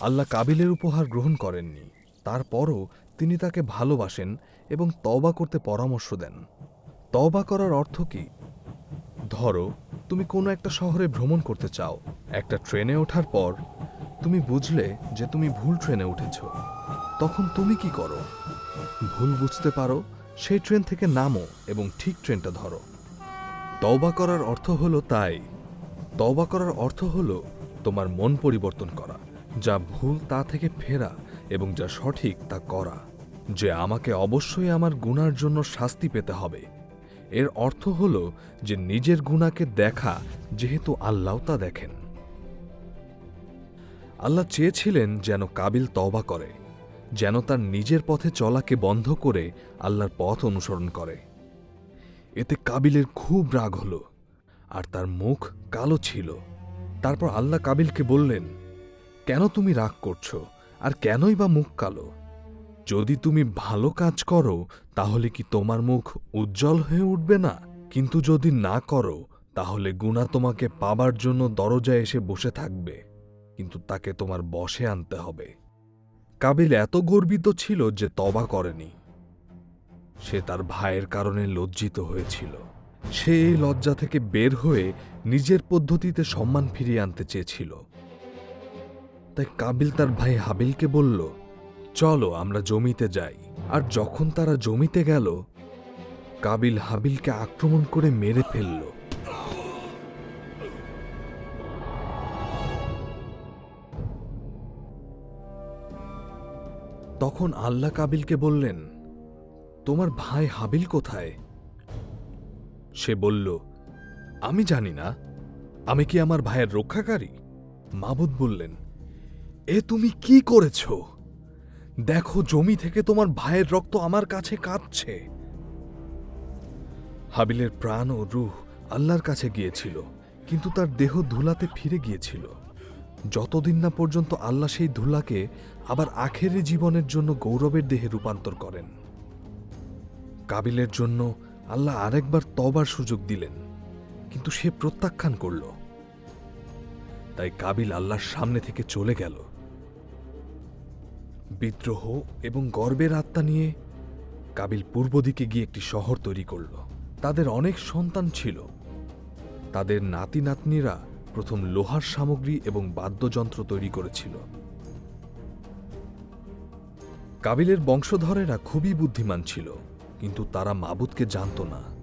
আল্লাহ কাবিলের উপহার গ্রহণ করেননি। তারপরও তিনি তাকে ভালোবাসেন এবং তওবা করতে পরামর্শ দেন। তওবা করার অর্থ কি? ধরো, তুমি কোনো একটা শহরে ভ্রমণ করতে চাও। একটা ট্রেনে ওঠার পর তুমি বুঝলে যে তুমি ভুল ট্রেনে উঠেছ। তখন তুমি কি করো? ভুল বুঝতে পারো, সেই ট্রেন থেকে নামো এবং ঠিক ট্রেনটা ধরো। তওবা করার অর্থ হলো তাই। তওবা করার অর্থ হলো তোমার মন পরিবর্তন করা। যা ভুল তা থেকে ফেরা এবং যা সঠিক তা করা, যে আমাকে অবশ্যই আমার গুনার জন্য শাস্তি পেতে হবে। এর অর্থ হল যে নিজের গুণাকে দেখা যেহেতু আল্লাহ তা দেখেন। আল্লাহ চেয়েছিলেন যেন কাবিল তবা করে, যেন তার নিজের পথে চলাকে বন্ধ করে আল্লাহর পথ অনুসরণ করে। এতে কাবিলের খুব রাগ হল, আর তার মুখ কালো ছিল। তারপর আল্লাহ কাবিলকে বললেন কেন তুমি রাগ করছ? আর কেনই বা মুখ কালো? যদি তুমি ভালো কাজ করো, তাহলে কি তোমার মুখ উজ্জ্বল হয়ে উঠবে না? কিন্তু যদি না করো, তাহলে গুণা তোমাকে পাবার জন্য দরজায় এসে বসে থাকবে। কিন্তু তাকে তোমার বসে আনতে হবে। কাবিল এত গর্বিত ছিল যে তবা করেনি। সে তার ভাইয়ের কারণে লজ্জিত হয়েছিল। সে এই লজ্জা থেকে বের হয়ে নিজের পদ্ধতিতে সম্মান ফিরিয়ে আনতে চেয়েছিল। তাই কাবিল তার ভাই হাবিলকে বলল, চলো আমরা জমিতে যাই। আর যখন তারা জমিতে গেল, কাবিল হাবিলকে আক্রমণ করে মেরে ফেলল। তখন আল্লাহ কাবিলকে বললেন, তোমার ভাই হাবিল কোথায়? সে বলল, আমি জানি না। আমি কি আমার ভাইয়ের রক্ষাকারী? মাবুদ বললেন এ তুমি কি করেছ? দেখো, জমি থেকে তোমার ভাইয়ের রক্ত আমার কাছে কাঁদছে হাবিলের প্রাণ ও রূহ আল্লাহর কাছে গিয়েছিল, কিন্তু তার দেহ ধুলাতে ফিরে গিয়েছিল। যতদিন না পর্যন্ত আল্লাহ সেই ধুলাকে আবার আখেরি জীবনের জন্য গৌরবের দেহে রূপান্তর করেন। কাবিলের জন্য আল্লাহ আরেকবার তবার সুযোগ দিলেন, কিন্তু সে প্রত্যাখ্যান করল। তাই কাবিল আল্লাহর সামনে থেকে চলে গেল। বিদ্রোহ এবং গর্বের আত্মা নিয়ে কাবিল পূর্ব দিকে গিয়ে একটি শহর তৈরি করল। তাদের অনেক সন্তান ছিল। তাদের নাতি নাতনিরা প্রথম লোহার সামগ্রী এবং বাদ্যযন্ত্র তৈরি করেছিল। কাবিলের বংশধরেরা খুবই বুদ্ধিমান ছিল, কিন্তু তারা মাবুদকে জানত না।